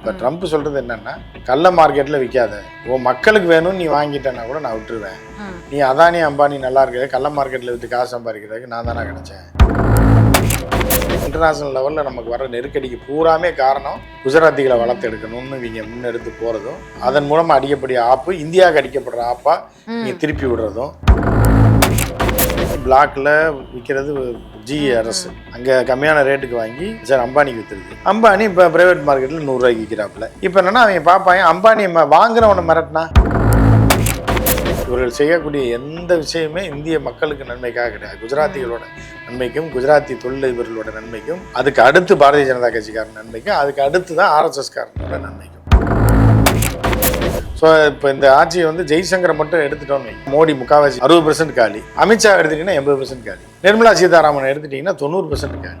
இப்போ ட்ரம்ப் சொல்றது என்னன்னா கள்ள மார்க்கெட்டில் விற்காத உன் மக்களுக்கு வேணும்னு நீ வாங்கிட்டேன்னா கூட நான் விட்டுருவேன். நீ அதானி அம்பானி நல்லா இருக்கிறது கள்ள மார்க்கெட்டில் விற்று காசு சம்பாதிக்கிறதுக்கு நான் தானே கிடைச்சேன். இன்டர்நேஷனல் லெவலில் நமக்கு வர நெருக்கடிக்கு பூராமே காரணம் குஜராத்திகளை வளர்த்து எடுக்கணும்னு இவங்க முன்னெடுத்து போகிறதும் அதன் மூலமாக அடிக்கக்கூடிய ஆப்பு இந்தியாவுக்கு அடிக்கப்படுற ஆப்பா நீங்க திருப்பி விடுறதும். பிளாக்ல விற்கிறது ஜி அரசு அங்கே கம்மியான ரேட்டுக்கு வாங்கி சார் அம்பானிக்கு வித்துருது. அம்பானி இப்போ பிரைவேட் மார்க்கெட்டில் நூறுரூவாய்க்கு விற்கிறாப்புல. இப்போ என்னன்னா அவங்க பார்ப்பாங்க அம்பானி ம- வாங்குறவனை மிரட்டினா? இவர்கள் செய்யக்கூடிய எந்த விஷயமே இந்திய மக்களுக்கு நன்மைக்காக கிடையாது. குஜராத்திகளோட நன்மைக்கும் குஜராத்தி தொழிலதிபர்களோட நன்மைக்கும் அதுக்கு அடுத்து பாரதிய ஜனதா கட்சிக்காரன் நன்மைக்கும் அதுக்கு அடுத்து தான் ஆர்எஸ்எஸ்காரனோட நன்மைக்கும். ஸோ இப்போ இந்த ஆட்சியை வந்து ஜெய்சங்கரை மட்டும் எடுத்துட்டோம்னு மோடி முக்காவாசி அறுபது பெர்சன்ட் காலி. அமித்ஷா எடுத்துட்டீங்கன்னா எண்பது பெர்சன்ட் காலி. நிர்மலா சீதாராமன் எடுத்துட்டீங்கன்னா தொண்ணூறு பெர்சன்ட் காலி.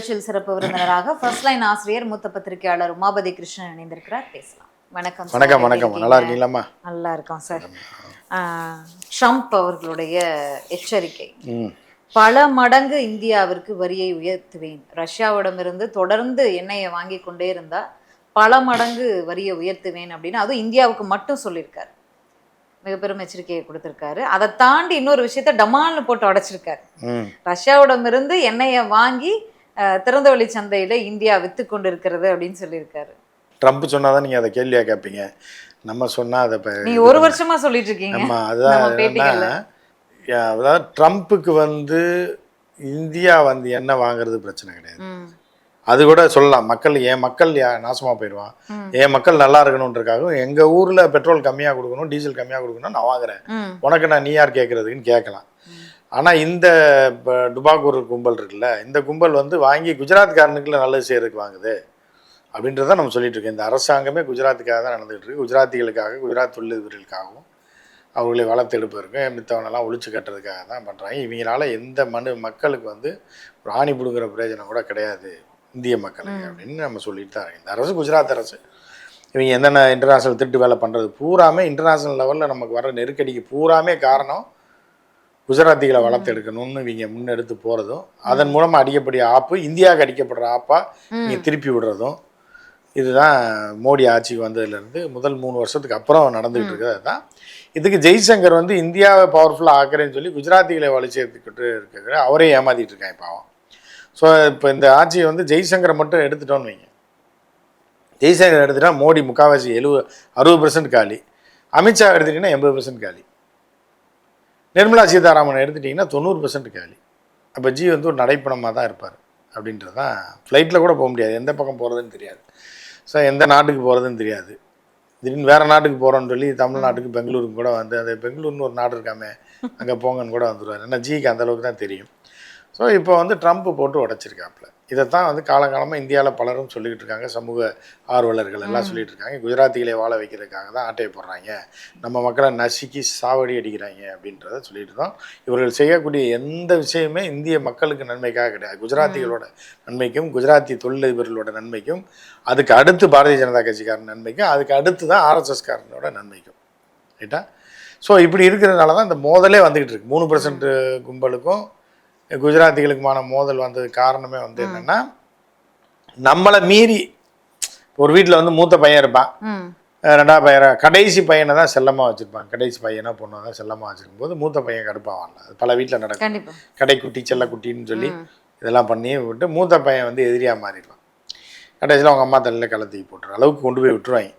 நிகழ்ச்சியில் சிறப்பு விருந்தினராக ஃபர்ஸ்ட் லைன் ஆசிரியர் மூத்த பத்திரிகையாளர் உமாபதி கிருஷ்ணன் இணைந்திருக்கிறார். பேசலாம். வணக்கம். வணக்கம் வணக்கம்? நல்லா இருக்கீங்களாம்மா? நல்லா இருக்கோம் சார் ட்ரம்ப் அவர்களுடைய எச்சரிக்கை. பல மடங்கு இந்தியாவிற்கு வரியை உயர்த்துவேன். ரஷ்யாவிடமிருந்து தொடர்ந்து எண்ணெயை வாங்கி கொண்டே இருந்தா பல மடங்கு வரியை உயர்த்துவேன் அப்படின்னு அதுவும் இந்தியாவுக்கு மட்டும் சொல்லியிருக்காரு. மிக பெரும் எச்சரிக்கையை கொடுத்திருக்காரு. அதை தாண்டி இன்னொரு விஷயத்த டமால்னு போட்டு உடைச்சிருக்காரு. ம். ரஷ்யாவிடமிருந்து எண்ணெயை வாங்கி திறந்தவெளி சந்தையில இந்தியா வித்து கொண்டிருக்கிறது அப்படின்னு சொல்லியிருக்காரு. ட்ரம்ப் சொன்னாதான் நீங்க அதை கேள்வியா கேட்பீங்க. நம்ம சொன்னா அதை இப்போ நீங்க ஒரு வருஷமா சொல்லிட்டு இருக்கீங்க. ஆமா அதுதான் அதாவது ட்ரம்ப்புக்கு வந்து இந்தியா வந்து என்ன வாங்குறது பிரச்சனை கிடையாது. அது கூட சொல்லலாம். மக்கள் என் மக்கள் நாசமா போயிடுவான். என் மக்கள் நல்லா இருக்கணுன்றக்காகவும் எங்க ஊர்ல பெட்ரோல் கம்மியா கொடுக்கணும் டீசல் கம்மியா கொடுக்கணும் நான் வாங்குறேன். உனக்கு நான் நீ யார் கேட்கறதுக்குன்னு கேட்கலாம். ஆனா இந்த இப்ப டுபாக்கூர் கும்பல் இருக்குல்ல இந்த கும்பல் வந்து வாங்கி குஜராத்காரனுக்குள்ள நல்லது செய்யறதுக்கு வாங்குது அப்படின்றத நம்ம சொல்லிட்டு இருக்கோம். இந்த அரசாங்கமே குஜராத்துக்காக தான் நடந்துகிட்டு இருக்கு. குஜராத்திகளுக்காக குஜராத் தொழிலதிபர்களுக்காகவும் அவர்களை வளர்த்தெடுப்பதற்கும் மித்தவனெல்லாம் ஒழிச்சு கட்டுறதுக்காக தான் பண்ணுறாங்க இவங்களால எந்த மனு மக்களுக்கு வந்து ஒரு ஆணி பிடுங்குற பிரயோஜனம் கூட கிடையாது இந்திய மக்களுக்கு அப்படின்னு நம்ம சொல்லிட்டு தான் இருக்கோம். இந்த அரசு குஜராத் அரசு. இவங்க என்னென்ன இன்டர்நேஷ்னல் திருட்டு வேலை பண்ணுறது பூராமே இன்டர்நேஷ்னல் லெவலில் நமக்கு வர நெருக்கடிக்கு பூராமே காரணம் குஜராத்திகளை வளர்த்து எடுக்கணும்னு இவங்க முன்னெடுத்து போகிறதும் அதன் மூலமாக அடிக்கக்கூடிய ஆப்பு இந்தியாவுக்கு அடிக்கப்படுற ஆப்பா இங்கே திருப்பி விடுறதும் இதுதான் மோடி ஆட்சிக்கு வந்ததுலேருந்து முதல் மூணு வருஷத்துக்கு அப்புறம் நடந்துகிட்டு இருக்கிறது தான் இதுக்கு ஜெய்சங்கர் வந்து இந்தியாவை பவர்ஃபுல்லாக ஆக்குறேன்னு சொல்லி குஜராத்திகளை வழி சேர்த்துக்கிட்டு இருக்கிற அவரே ஏமாத்திட்டு இருக்காங்க பாவம். ஸோ இப்போ இந்த ஆட்சியை வந்து ஜெய்சங்கரை மட்டும் எடுத்துட்டோன்னு வைங்க. ஜெய்சங்கர் எடுத்துட்டா மோடி முக்காவாசி எழுபது அறுபது பெர்சன்ட் காலி. அமித்ஷா எடுத்துட்டிங்கன்னா எண்பது பெர்சன்ட் காலி. நிர்மலா சீதாராமன் எடுத்துட்டிங்கன்னா தொண்ணூறு பர்சன்ட் காலி. அப்போ ஜி வந்து ஒரு நடைப்பணமாக தான் இருப்பார். அப்படின்றது தான் ஃப்ளைட்டில் கூட போக முடியாது. எந்த பக்கம் போகிறதுன்னு தெரியாது. ஸோ எந்த நாட்டுக்கு போகிறதுன்னு தெரியாது. திடீர்னு வேறு நாட்டுக்கு போகிறோன்னு சொல்லி தமிழ்நாட்டுக்கு பெங்களூருக்கு கூட வந்து அந்த பெங்களூர்னு ஒரு நாடு இருக்காமே அங்கே போங்கன்னு கூட வந்துடுவார் ஏன்னா ஜிக்கு அந்த அளவுக்கு தான் தெரியும். ஸோ இப்போ வந்து ட்ரம்ப் போட்டு உடச்சிருக்காப்புல. இதைத்தான் வந்து காலங்காலமாக இந்தியாவில் பலரும் சொல்லிக்கிட்டு இருக்காங்க. சமூக ஆர்வலர்கள் எல்லாம் சொல்லிட்டு இருக்காங்க. குஜராத்திகளை வாழ வைக்கிறதுக்காக தான் ஆட்டையை போடுறாங்க. நம்ம மக்களை நசுக்கி சாவடி அடிக்கிறாங்க அப்படின்றத சொல்லிட்டு தான் இவர்கள் செய்யக்கூடிய எந்த விஷயமே இந்திய மக்களுக்கு நன்மைக்காக கிடையாது. குஜராத்திகளோட நன்மைக்கும் குஜராத்தி தொழிலதிபர்களோட நன்மைக்கும் அதுக்கு அடுத்து பாரதிய ஜனதா கட்சிக்காரன் நன்மைக்கும் அதுக்கு அடுத்து தான் ஆர்எஸ்எஸ் காரனோட நன்மைக்கும். ரைட்டா? ஸோ இப்படி இருக்கிறதுனால தான் இந்த மோதலே வந்துக்கிட்டு இருக்கு. மூணு பர்சன்ட் கும்பலுக்கும் குஜராத்திகளுக்குமான மோதல் வந்தது காரணமே வந்து என்னன்னா நம்மளை மீறி ஒரு வீட்டில் வந்து மூத்த பையன் இருப்பான். ரெண்டாவது பையன் கடைசி பையனை தான் செல்லமாக வச்சுருப்பாங்க. கடைசி பையனை பொண்ணை தான் செல்லமாக வச்சிருக்கும் போது மூத்த பையன் கடுப்பாவான்ல அது பல வீட்டில் நடக்கும். கடைக்குட்டி செல்லக்குட்டின்னு சொல்லி. இதெல்லாம் பண்ணி விட்டு மூத்த பையன் வந்து எதிரியாக மாறிடுவான். கடைசியில் அவங்க அம்மா தலையில் கலத்தி போட்டுற அளவுக்கு கொண்டு போய் விட்டுருவாங்க.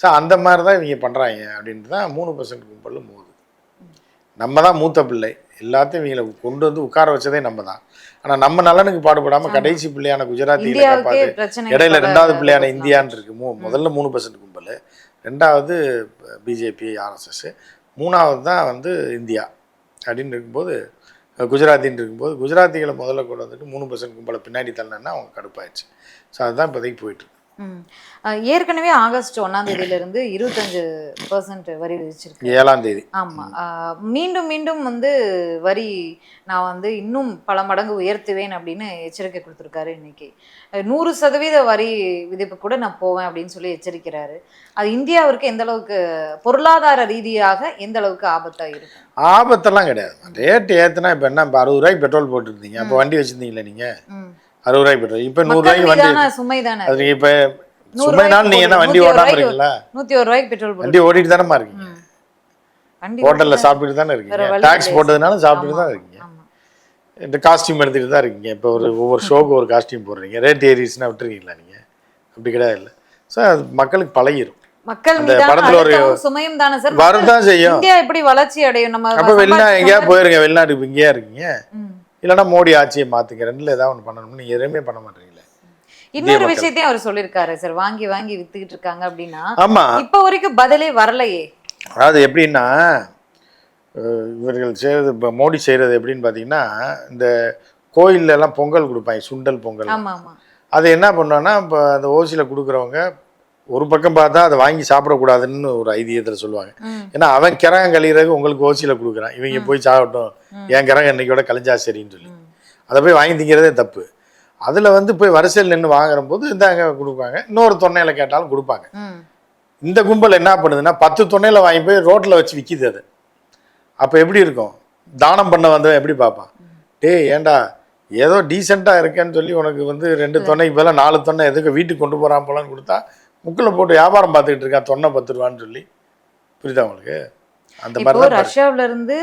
ஸோ அந்த மாதிரி தான் இவங்க பண்ணுறாங்க அப்படின்ட்டு தான் மூணு பர்சன்ட் கும்பல் மோது. நம்ம தான் மூத்த பிள்ளை. எல்லாத்தையும் இவங்களை கொண்டு வந்து உட்கார வச்சதே நம்ம தான் ஆனால் நம்ம நலனுக்கு பாடுபடாமல் கடைசி பிள்ளையான காப்பாற்று பிரச்சனை இடையில ரெண்டாவது பிள்ளையான. இந்தியான்னு இருக்கு. மூ முதல்ல மூணு பர்சன்ட் கும்பல். ரெண்டாவது பிஜேபி ஆர்எஸ்எஸ் மூணாவது தான் வந்து இந்தியா அப்படின்னு இருக்கும்போது குஜராத்தின்னு இருக்கும்போது குஜராத்திகளை முதல்ல கொண்டு வந்துட்டு மூணு பர்சன்ட் கும்பலை பின்னாடி தள்ளனா அவங்க கடுப்பாயிடுச்சு. ஸோ அதுதான் இப்போதைக்கு போயிட்டு ஏற்கனவே ஆகஸ்ட் ஒன்னாம் தேதியில இருந்து இருபத்தஞ்சு பர்சன்ட் வரி விதிச்சிருக்கு. ஏழாம் தேதி. ஆமா. அஹ் மீண்டும் மீண்டும் வந்து வரி நான் வந்து இன்னும் பல மடங்கு உயர்த்துவேன் அப்படின்னு எச்சரிக்கை கொடுத்துருக்காரு இன்னைக்கு. நூறு சதவீத வரி விதிப்பு கூட நான் போவேன் அப்படின்னு சொல்லி எச்சரிக்கிறாரு. அது இந்தியாவிற்கு எந்த அளவுக்கு பொருளாதார ரீதியாக எந்த அளவுக்கு ஆபத்தா இருக்கும்? ஆபத்தெல்லாம் கிடையாது. ரேட் ஏற்றுனா இப்போ என்ன? இப்போ அறுபது ரூபாய்க்கு பெட்ரோல் போட்டுருந்தீங்க. அப்போ வண்டி வச்சுருந்தீங்களே நீங்கள் ம். அறுபது ரூபாய்க்கு பெட்ரோல் இப்போ மக்கள் நூறுரூவாய்க்கு வண்டி சுமை தானே அது? இப்போ நூறு சுமைனாலும் நீங்கள் என்ன ரூபாய்க்கு வண்டி ரூபாய்க்கு இருக்கீங்களா? நூத்தி ஒரு ரூபாய்க்கு பெட்ரோல் வண்டி ஓட்டிட்டு தானேமா இருக்கீங்க? ஹோட்டலில் சாப்பிட்டுட்டு தானே இருக்கீங்க? டாக்ஸ். போட்டதுனால சாப்பிட்டுட்டு தான் இருக்கீங்க. இந்த காஸ்டியூம் எடுத்துகிட்டு தான் இருக்கீங்க. இப்போ ஒரு ஒவ்வொரு ஷோக்கு ஒரு காஸ்டியூம் போடுறீங்க. ரேட் ஏறிடுச்சுன்னா விட்டுருக்கீங்களா நீங்கள் அப்படி கிடையாது இல்லை. ஸோ அது மக்களுக்கு பழகிரும். மக்கள் படத்துல ஒரு- சுமையும் தானே சார்? வரதான் செய்யும். இந்தியா எப்படி வளர்ச்சி அடையும்? நம்ம அப்போ வெளிநா சம்பாதிச்ச எங்கேயா போயிருங்க. வெளிநாட்டுக்கு இங்கேயா இருக்கீங்க. இல்லைன்னா மோடி ஆட்சியை மாற்றுங்க ரெண்டில் ஏதாவது ஒன்று பண்ணணும் நீங்கள் எதுவுமே பண்ண மாட்டீங்களே இன்னொரு. விஷயத்தையும் அவர் சொல்லியிருக்காரு சார். வாங்கி வாங்கி வித்துக்கிட்டு இருக்காங்க அப்படின்னா ஆமாம் இப்ப வரைக்கும் பதிலே வரலையே. அதாவது எப்படின்னா இவர்கள் செய்கிறது இப்போ மோடி செய்கிறது எப்படின்னு பார்த்தீங்கன்னா இந்த கோயில்ல எல்லாம் பொங்கல் கொடுப்பாங்க சுண்டல் பொங்கல். ஆமா ஆமா. அது என்ன பண்ணோன்னா இப்போ அந்த ஓசியில் கொடுக்குறவங்க ஒரு பக்கம் பார்த்தா அதை வாங்கி சாப்பிடக்கூடாதுன்னு ஒரு ஐதீகத்தில் சொல்லுவாங்க. ஏன்னா அவன் கிரகம் கழிகிறதுக்கு உங்களுக்கு ஓசியில் கொடுக்குறான். இவங்க போய் சாப்பிட்டோம். என் கிரகம் இன்னைக்கோட கழிஞ்சா சரின்னு சொல்லி. அதை போய் வாங்கி திங்கிறதே தப்பு. அதில் வந்து போய் வரிசையில் நின்று வாங்குற போது இந்தாங்க கொடுப்பாங்க. இன்னொரு தொன்னையில் கேட்டாலும் கொடுப்பாங்க. இந்த கும்பல் என்ன பண்ணுதுன்னா பத்து தொன்னையில் வாங்கி போய் ரோட்டில் வச்சு விற்கிது அது. அப்போ எப்படி இருக்கும்? தானம் பண்ண வந்தவன் எப்படி பார்ப்பான்? டேய் ஏன்டா ஏதோ டீசெண்டாக இருக்கேன்னு சொல்லி உனக்கு வந்து ரெண்டு தொன்னைக்கு பதிலா நாலு தொன்னை எதுக்கு வீட்டுக்கு கொண்டு போகிறான் போலான்னு கொடுத்தா முக்கில் போட்டு வியாபாரம் பார்த்துக்கிட்டு இருக்கான் தொன்னை பத்து ரூபான்னு சொல்லி. புரியுதா உங்களுக்கு? இப்போ. ரஷ்யாவுல இருந்து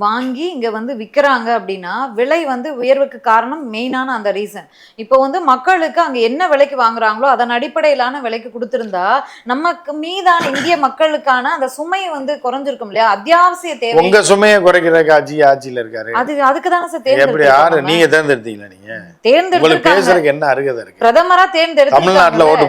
வாங்கி இங்க வந்து விக்கிறாங்க அப்படின்னா விலை வந்து உயர்வுக்கு காரணம் மெயினான அந்த ரீசன் இப்போ வந்து மக்களுக்கு அங்க என்ன விலைக்கு வாங்குறாங்களோ அதன் அடிப்படையிலான விலைக்கு கொடுத்திருந்தா நமக்கு மீதான இந்திய மக்களுக்கான அந்த சுமை வந்து குறைஞ்சிருக்கும் இல்லையா? அத்தியாவசிய தேவை. உங்க சுமையை குறைக்கிறதுக்கு ஆட்சி ஆட்சியில் இருக்காரு. அது அதுக்கு தானே சார் தேர்ந்தெடுத்து நீங்க தேர்ந்தெடுத்தீங்களா நீங்க? பேசுறதுக்கு என்ன அருகதை இருக்கு? பிரதமரா தேர்ந்தெடுத்து தமிழ்நாட்டுல ஓட்டு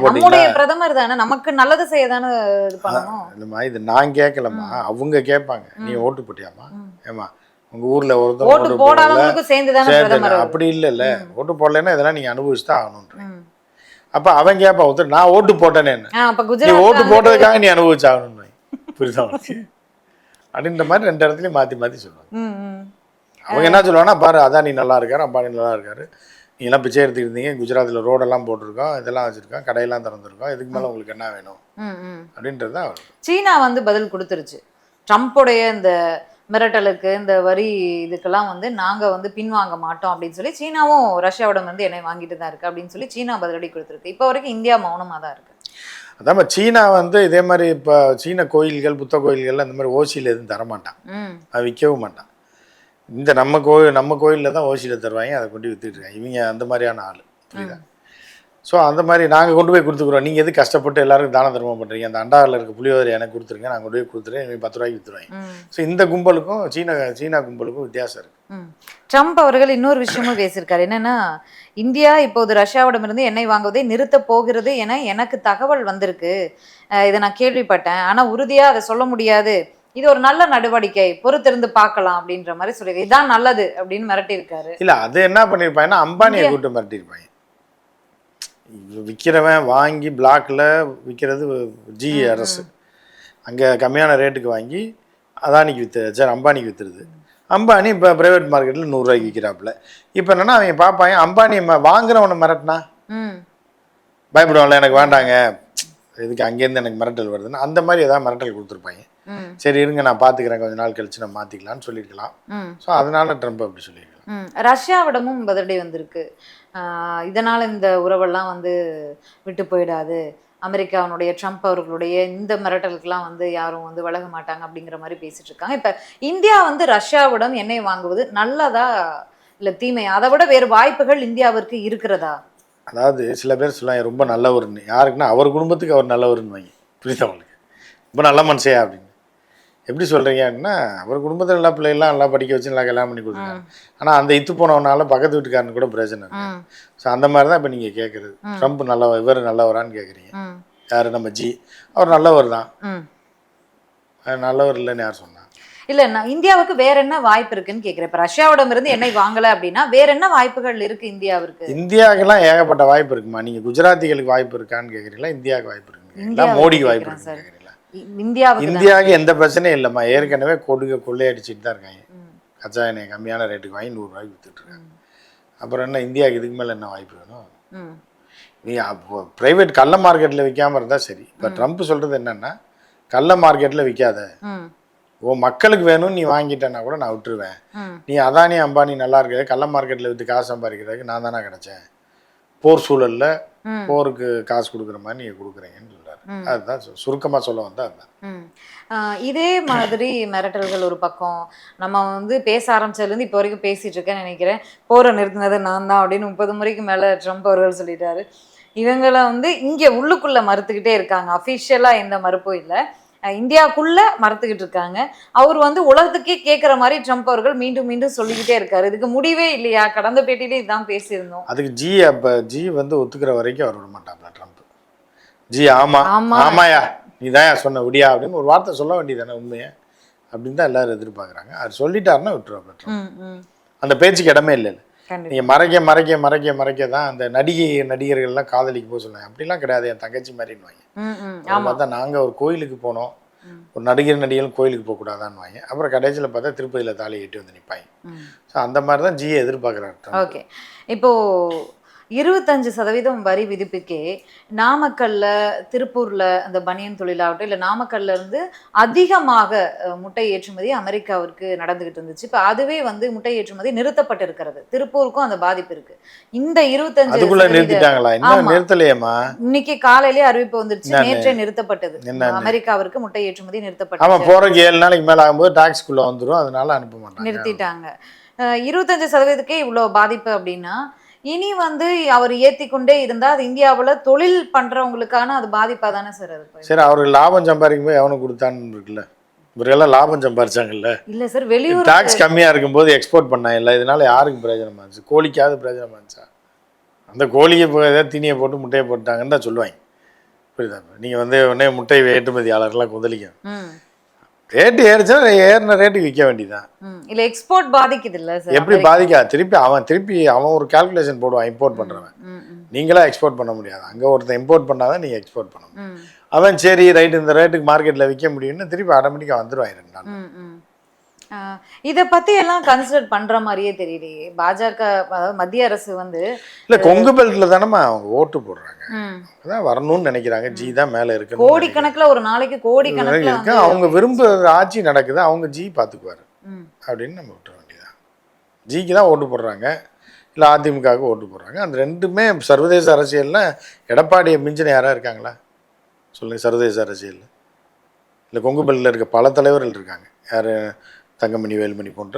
பிரதமர் தானே. நமக்கு நல்லது செய்ய தானே இது பண்ணணும். இது நான் கேட்கலம்மா அவங்க கேட்பாங்க. நீ ஓட்டு போட்டியாம்மா? ஏமா உங்க ஊர்ல ஒருத்தர் ஓட்டு சேர்ந்து தானே அவர். அப்படி இல்ல இல்ல ஓட்டு போடலைன்னா இதெல்லாம் நீங்க அனுபவிச்சு தான் ஆகணுன்ற ம். அப்ப அவன் கேட்பான் ஒருத்தர் நான் ஓட்டு போட்டேனே அப்ப நீ ஓட்டு போட்டதுக்காக நீ அனுபவிச்சு ஆகணும்னு புரியுதா உனக்கு? அப்படின்ற மாதிரி ரெண்டு இடத்துலயும் மாத்தி மாத்தி சொல்லுவாங்க. அவங்க என்ன சொல்லுவாங்கன்னா பாரு அதானி நல்லா இருக்காரு அம்பானி நல்லா இருக்காரு. நீங்களாம் பிச்சை எடுத்துக்கிட்டு இருந்தீங்க குஜராத்தில் ரோடெல்லாம் போட்டிருக்கோம் இதெல்லாம் வச்சிருக்கோம் கடையெல்லாம் திறந்துருக்கோம் இதுக்கு மேலே உங்களுக்கு என்ன வேணும். அப்படின்றது தான் சீனா வந்து பதில் கொடுத்துருச்சு. ட்ரம்ப்புடைய இந்த மிரட்டலுக்கு இந்த வரி இதுக்கெல்லாம் வந்து நாங்க வந்து பின்வாங்க மாட்டோம் அப்படின்னு சொல்லி சீனாவும் ரஷ்யாவிடம் வந்து என்னை வாங்கிட்டு தான் இருக்கு அப்படின்னு சொல்லி சீனா பதிலடி கொடுத்துருக்கு. இப்போ வரைக்கும் இந்தியா மௌனமா தான் இருக்கு. அதாம சீனா வந்து இதே மாதிரி இப்போ சீன கோயில்கள் புத்த கோயில்கள் அந்த மாதிரி ஓசியில் எதுவும் தரமாட்டான் அது விற்கவும் மாட்டான். இந்த நம்ம கோயில் நம்ம கோயிலில் தான் ஓசியில் தருவாங்க அதை கொண்டு வித்துட்டு இருக்காங்க. இவங்க அந்த மாதிரியான ஆள். புரியுதா? ஸோ அந்த மாதிரி நாங்கள் கொண்டு போய் கொடுத்துக்குறோம். நீங்கள் எது கஷ்டப்பட்டு எல்லாருக்கும் தான தர்மம் பண்ணுறீங்க அந்த அண்டாவில் இருக்க புளியோதரை எனக்கு கொடுத்துருங்க. நான் கொண்டு போய் கொடுத்துறேன். இவங்க பத்து ரூபாய்க்கு ம். ஸோ இந்த கும்பலுக்கும் சீன சீனா கும்பலுக்கும் வித்தியாசம் இருக்குது. ட்ரம்ப் அவர்கள் இன்னொரு விஷயமும் பேசியிருக்காரு. என்னன்னா இந்தியா இப்போது ரஷ்யாவிடமிருந்து எண்ணெய் வாங்குவதை நிறுத்த போகிறது என எனக்கு தகவல் வந்திருக்கு. இதை நான் கேள்விப்பட்டேன். ஆனா உறுதியா அதை சொல்ல முடியாது. இது ஒரு நல்ல நடவடிக்கை. பொறுத்திருந்து பார்க்கலாம் அப்படின்ற மாதிரி சொல்லி இதான் நல்லது அப்படின்னு மிரட்டி இருக்காரு இல்லை அது என்ன பண்ணியிருப்பாங்கன்னா அம்பானியை கூட்டு மிரட்டியிருப்பாங்க. விற்கிறவன் வாங்கி பிளாக்ல விற்கிறது ஜி அரசு. அங்கே கம்மியான ரேட்டுக்கு வாங்கி அதானிக்கு வித்து சரி அம்பானிக்கு வித்துருது. அம்பானி இப்போ ப்ரைவேட் மார்க்கெட்டில் நூறுரூவாய்க்கு விற்கிறாப்புல இப்போ என்னன்னா அவங்க பார்ப்பாங்க அம்பானி வாங்குறவனை மிரட்டினா? ம். பயப்படுவான்ல எனக்கு வேண்டாங்க. இதுக்கு அங்கேருந்து எனக்கு மிரட்டல் வருதுன்னு. அந்த மாதிரி ஏதாவது மிரட்டல் கொடுத்துருப்பாங்க. சரி இருங்க நான் பார்த்துக்கிறேன் கொஞ்ச நாள் கழிச்சு நான் மாற்றிக்கலாம்னு சொல்லியிருக்கலாம் ஸோ அதனால ட்ரம்ப் அப்படி சொல்லியிருக்கலாம் ம் ரஷ்யாவிடமும் பதிலடி வந்திருக்கு. இதனால் இந்த உறவெல்லாம் வந்து விட்டு போயிடாது. அமெரிக்காவினுடைய ட்ரம்ப் அவர்களுடைய இந்த மிரட்டலுக்கெல்லாம் வந்து யாரும் வந்து வழங்க மாட்டாங்க அப்படிங்கிற மாதிரி பேசிட்டு இருக்காங்க. இப்போ இந்தியா வந்து ரஷ்யாவிடம் எண்ணெய் வாங்குவது நல்லதா இல்லை தீமையா? அதை விட வேறு வாய்ப்புகள் இந்தியாவிற்கு இருக்கிறதா? அதாவது சில பேர் சொல்லுவாங்க ரொம்ப நல்லவர்னு. யாருக்குன்னா அவர் குடும்பத்துக்கு அவர் நல்லவர்னு வாங்கி. புரியுதா அவங்களுக்கு ரொம்ப நல்ல மனுஷையா அப்படின்னு. எப்படி சொல்கிறீங்க அப்படின்னா அவர் குடும்பத்தில் எல்லா பிள்ளைகள்லாம் நல்லா படிக்க வச்சு நல்லா கல்யாணம் பண்ணி கொடுத்தாங்க ஆனால் அந்த இத்து போனவனால பக்கத்து வீட்டுக்காரனு கூட பிரச்சனை இருக்கு ஸோ அந்த மாதிரி தான் இப்போ நீங்கள் கேட்குறது ட்ரம்ப் நல்லவர் இவர் நல்லவரான்னு கேட்குறீங்க யார்? நம்ம ஜி. அவர் நல்லவர் தான். நல்லவர் இல்லைன்னு யார் சொன்னா? இல்ல நான் இந்தியாவுக்கு வேற என்ன வாய்ப்பு இருக்குன்னு கேக்குறேன். இப்ப ரஷ்யாவிடம் இருந்து எண்ணெய் வாங்கல அப்படின்னா வேற என்ன வாய்ப்புகள் இருக்கு இந்தியாவிற்கு இந்தியாவுக்கெல்லாம் ஏகப்பட்ட வாய்ப்பு இருக்குமா? நீங்க குஜராத்திகளுக்கு வாய்ப்பு இருக்கான்னு கேக்குறீங்களா? இந்தியாவுக்கு வாய்ப்பு இந்தியாவுக்கு மோடிக்கு வாய்ப்பு கேக்குறேன் இந்தியாவுக்கு. இந்தியாவுக்கு எந்த பிரச்சனையும் இல்லைம்மா ஏற்கனவே கொடுக்க கொள்ளையடிச்சிட்டு தான் இருக்காங்க. கச்சா எண்ணெய் கம்மியான ரேட்டுக்கு வாங்கி நூறுரூவாய்க்கு வித்துட்டு இருக்காங்க அப்புறம் என்ன இந்தியாவுக்கு இதுக்கு மேலே என்ன வாய்ப்பு வேணும். நீ அப்போ ப்ரைவேட் கள்ள மார்க்கெட்டில் விற்காம இருந்தால் சரி இப்போ ட்ரம்ப் சொல்கிறது என்னன்னா கள்ள மார்க்கெட்டில் விற்காத. உன் மக்களுக்கு வேணும்னு நீ வாங்கிட்டேன்னா கூட நான் விட்டுருவேன். நீ அதானி அம்பானி நல்லா இருக்கிறது கள்ள மார்க்கெட்டில் விற்று காசு சம்பாதிக்கிறதுக்கு நான் தானே கிடைச்சேன் போர் சூழலில். போருக்கு காசு கொடுக்குற மாதிரி நீங்கள் கொடுக்குறீங்கன்னு சொல்கிறாரு ம். அதுதான் சுருக்கமாக சொல்ல வந்தா அதுதான். இதே மாதிரி மிரட்டல்கள் ஒரு பக்கம். நம்ம வந்து பேச ஆரம்பிச்சதுலேருந்து இப்போ வரைக்கும் பேசிட்டு இருக்கேன்னு நினைக்கிறேன். போரை நிறுத்தினது நான் தான் அப்படின்னு முப்பது முறைக்கு மேலே ட்ரம்ப் அவர்கள் சொல்லிட்டாரு. இவங்களை வந்து இங்கே உள்ளுக்குள்ள மறுத்துக்கிட்டே இருக்காங்க. அஃபிஷியலாக எந்த மறுப்பும் இல்லை. இந்தியாவுக்குள்ள மறுத்துக்கிட்டு இருக்காங்க. அவர் வந்து உலகத்துக்கே கேட்குற மாதிரி ட்ரம்ப் அவர்கள் மீண்டும் மீண்டும் சொல்லிக்கிட்டே இருக்காரு. இதுக்கு முடிவே இல்லையா? கடந்த பேட்டியிலே இதான் பேசியிருந்தோம். அதுக்கு ஜி அப்போ ஜி வந்து ஒத்துக்கிற வரைக்கும் அவர் விட மாட்டாப்ல ட்ரம்ப். ஜி ஆமா ஆமா. ஆமாயா நீ தான் சொன்ன விடியா அப்படின்னு ஒரு வார்த்தை சொல்ல வேண்டியதானே உண்மையை? அப்படின்னு தான் எல்லாரும் எதிர்பார்க்குறாங்க. அவர் சொல்லிட்டாருன்னா விட்டுருவாப்ல ட்ரம்ப். அந்த பேச்சுக்கு இடமே இல்லை நீங்கள் மறைக்க மறைக்க மறைக்க மறைக்க தான் அந்த நடிகை நடிகர்கள்லாம் காதலிக்கு போக சொல்லுவாங்க. அப்படிலாம் கிடையாது. என் தங்கச்சி மாதிரின்னு ம் ம். அப்புறம் ஆமா. பார்த்தா நாங்கள் ஒரு கோயிலுக்கு போனோம். ஒரு நடிகர் நடிகர்கள் கோயிலுக்கு போகக்கூடாதான்னு வாங்க அப்புறம் கடைசியில் பார்த்தா திருப்பதியில் தாலி கட்டி வந்து நிற்பாங்க ஸோ அந்த மாதிரி தான் ஜியை எதிர்பார்க்குறாரு ஓகே. இப்போ இருபத்தஞ்சு சதவீதம் வரி விதிப்புக்கே நாமக்கல்ல திருப்பூர்ல அந்த பனியன் தொழிலாகட்டும் இல்லை நாமக்கல்ல இருந்து அதிகமாக முட்டை ஏற்றுமதி அமெரிக்காவிற்கு நடந்துகிட்டு இருந்துச்சு. இப்போ அதுவே வந்து முட்டை ஏற்றுமதி நிறுத்தப்பட்டிருக்கிறது திருப்பூருக்கும் அந்த பாதிப்பு இருக்கு. இந்த இருபத்தஞ்சு இன்னைக்கு காலையிலே அறிவிப்பு வந்துருச்சு? நேற்றே நிறுத்தப்பட்டது? அமெரிக்காவிற்கு முட்டை ஏற்றுமதி நிறுத்தப்பட்டது ஏழு நாளைக்கு மேல ஆகும்போது டாக்ஸ்குள்ள வந்துரும். அதனால அனுப்ப மாட்டாங்க. நிறுத்திட்டாங்க. இருபத்தஞ்சு சதவீதத்துக்கே இவ்வளோ பாதிப்பு அப்படின்னா இனி வந்து அவர் ஏத்தி கொண்டே இருந்தா அது இந்தியாவுல தொழில் பண்றவங்களுக்கான அது பாதிப்பா தானே சார் அது போய் சரி அவருக்கு லாபம் சம்பாதிக்கும் போது எவனுக்கு கொடுத்தான்னு இருக்குல்ல. இவரெல்லாம் லாபம் சம்பாரிச்சாங்கல்ல. இல்ல சார் வெளியூர் டாக்ஸ் கம்மியா இருக்கும்போது எக்ஸ்போர்ட் பண்ணாங்கல்ல இதனால யாருக்கு பிரயோஜனமா இருந்துச்சு? கோழிக்காவது பிரயோஜனமா இருந்துச்சா? அந்த கோழியை இப்போ ஏதாவது தீனியை போட்டு முட்டையை போட்டாங்கன்னு தான் சொல்லுவாங்க. புரியுதா? நீங்க வந்து உடனே முட்டை ஏற்றுமதியாளர்லாம் குதலிக்கும் ம், ரேட்டு ஏறிச்சுன்னா ஏறின ரேட்டுக்கு விற்க வேண்டியதான். இல்ல எக்ஸ்போர்ட் பாதிக்குது இல்ல சார் எப்படி பாதிக்கா? திருப்பி அவன் திருப்பி அவன் ஒரு கால்குலேஷன் போடுவான் இம்போர்ட் பண்றவன். ம், ம், நீங்களா எக்ஸ்போர்ட் பண்ண முடியாது. அங்க ஒருத்தன் இம்போர்ட் பண்ணாதான் நீங்க எக்ஸ்போர்ட் பண்ணணும். அவன் சரி ரைட் இந்த ரேட்டுக்கு மார்க்கெட்ல விற்க முடியும்னு திருப்பி ஆட்டோமேட்டிக்காக வந்துருவான் ரெண்டு நாள் இத பத்தி எல்லாம் கன்சிடர் பண்ற மாதிரியே தெரியலையே பாஜக அதாவது மத்திய அரசு வந்து இல்ல கொங்கு பெல்ட்ல தானேம்மா அவங்க ஓட்டு போடுறாங்க. அதான் வரணும்னு நினைக்கிறாங்க. ஜி தான் மேல இருக்கு கோடிக்கணக்குல ஒரு நாளைக்கு கோடிக்கணக்குல இருக்கு. அவங்க விரும்புற ஆட்சி நடக்குது. அவங்க ஜி பாத்துக்குவாரு. அப்படின்னு நம்ம விட்டுற வேண்டியதான் ஜிக்கு தான் ஓட்டு போடுறாங்க. இல்லை அதிமுகவுக்கு ஓட்டு போடுறாங்க. அந்த ரெண்டுமே சர்வதேச அரசியலில் எடப்பாடியை மிஞ்சின யாராக இருக்காங்களா? சொல்லுங்கள் சர்வதேச அரசியலில். இல்லை கொங்கு பெல்லில் இருக்க பல தலைவர்கள் இருக்காங்க. யார்? தங்கமணி வேலுமணி போன்ற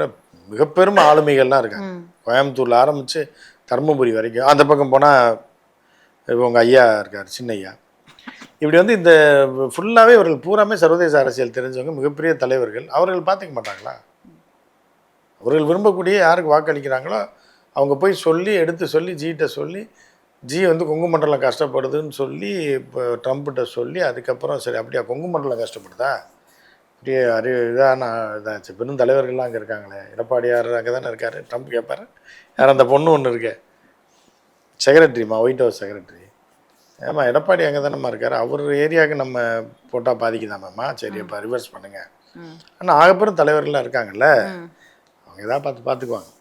மிக பெரும் ஆளுமைகள்லாம் இருக்காங்க. கோயம்புத்தூர்ல ஆரம்பித்து தருமபுரி வரைக்கும். அந்த பக்கம் போனால் இவங்க ஐயா இருக்கார் சின்ன ஐயா இப்படி வந்து இந்த ஃபுல்லாகவே இவர்கள் பூராமே சர்வதேச அரசியல் தெரிஞ்சவங்க மிகப்பெரிய தலைவர்கள். அவர்கள் பார்த்துக்க மாட்டாங்களா? அவர்கள் விரும்பக்கூடிய யாருக்கு வாக்களிக்கிறாங்களோ அவங்க போய் சொல்லி எடுத்து சொல்லி ஜிகிட்ட சொல்லி ஜி வந்து கொங்கு மண்டலம் கஷ்டப்படுதுன்னு சொல்லி இப்போ ட்ரம்ப்கிட்ட சொல்லி அதுக்கப்புறம் சரி அப்படியா கொங்கு மண்டலம் கஷ்டப்படுதா? அப்படியே அறி இதான இதாச்சு. பெரும் தலைவர்கள்லாம் அங்கே இருக்காங்களே. எடப்பாடியார் அங்கே தானே இருக்காரு. ட்ரம்ப் கேட்பாரு யார் அந்த பொண்ணு ஒன்று இருக்கே. செக்ரட்டரிம்மா ஒயிட் ஹவுஸ் செக்ரட்டரி ஏம்மா எடப்பாடி அங்கே தானேம்மா இருக்காரு. அவர் ஏரியாவுக்கு நம்ம போட்டால் பாதிக்குதாமாம்மா சரி அப்போ ரிவர்ஸ் பண்ணுங்க. ம், ஆனால் ஆகப்பெரும் தலைவர்கள்லாம் இருக்காங்கல்ல. அவங்க எதாவது பார்த்து பார்த்துக்குவாங்க.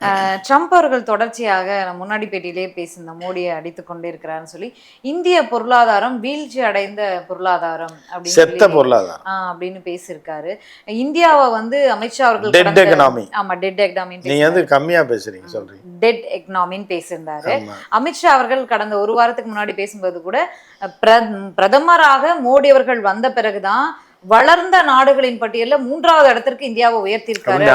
ட்ரம்ப் அவர்கள் தொடர்ச்சியாக முன்னாடி பேட்டியிலே பேசியிருந்தோம் மோடியை அடித்து கொண்டே இருக்கிறாருன்னு சொல்லி இந்திய பொருளாதாரம் வீழ்ச்சி அடைந்த பொருளாதாரம் அப்படின்னு செத்த பொருளாதாரம். அப்படின்னு பேசியிருக்காரு. இந்தியாவை வந்து அமித்ஷா அவர்கள் கடந்த- economy. ஆமா டெட் எக்கனாமி நீங்க வந்து கம்மியா பேசுறீங்க சொல்றீங்க. டெட் எக்கனாமின்னு பேசியிருந்தாரு. அமித்ஷா அவர்கள் கடந்த ஒரு வாரத்துக்கு முன்னாடி பேசும்போது கூட பிரதமராக மோடி அவர்கள் வந்த பிறகுதான் வளர்ந்த நாடுகளின் பட்டியல்ல மூன்றாவது இடத்திற்கு இந்தியாவை உயர்த்தியிருக்காரு?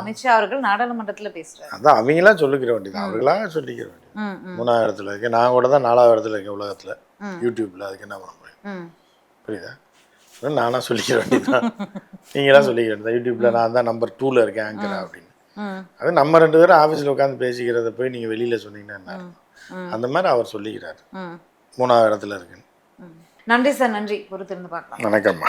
அமித்ஷா அவர்கள் நாடாளுமன்றத்துல பேசுறாரு. அதான் அவங்களாம் சொல்லிக்கிற வேண்டியது. அவர்களாக சொல்லிக்கிற வேண்டியது. மூணாவது இடத்துல இருக்கேன் நான் கூட தான் நாலாவது இடத்துல இருக்கேன் உலகத்துல. யூடியூப்ல அதுக்கு என்ன பண்ண முடியும்? புரியுதா? நானா சொல்லிக்கிற வேண்டியதுதான். நீங்களாம் சொல்லிக்கிற வேண்டியது யூடியூப்ல நான் தான் நம்பர் டூல இருக்கேன் ஆங்கரா அப்படின்னு. அது நம்ம ரெண்டு பேரும் ஆஃபீஸில் உட்காந்து பேசிக்கிறத போய் நீங்கள் வெளியில் சொன்னீங்கன்னா என்ன. அந்த மாதிரி அவர் சொல்லிக்கிறார். மூணாவது இடத்துல இருக்குன்னு. நன்றி சார் நன்றி. பொறுத்திருந்து பார்க்கலாம். வணக்கம்மா.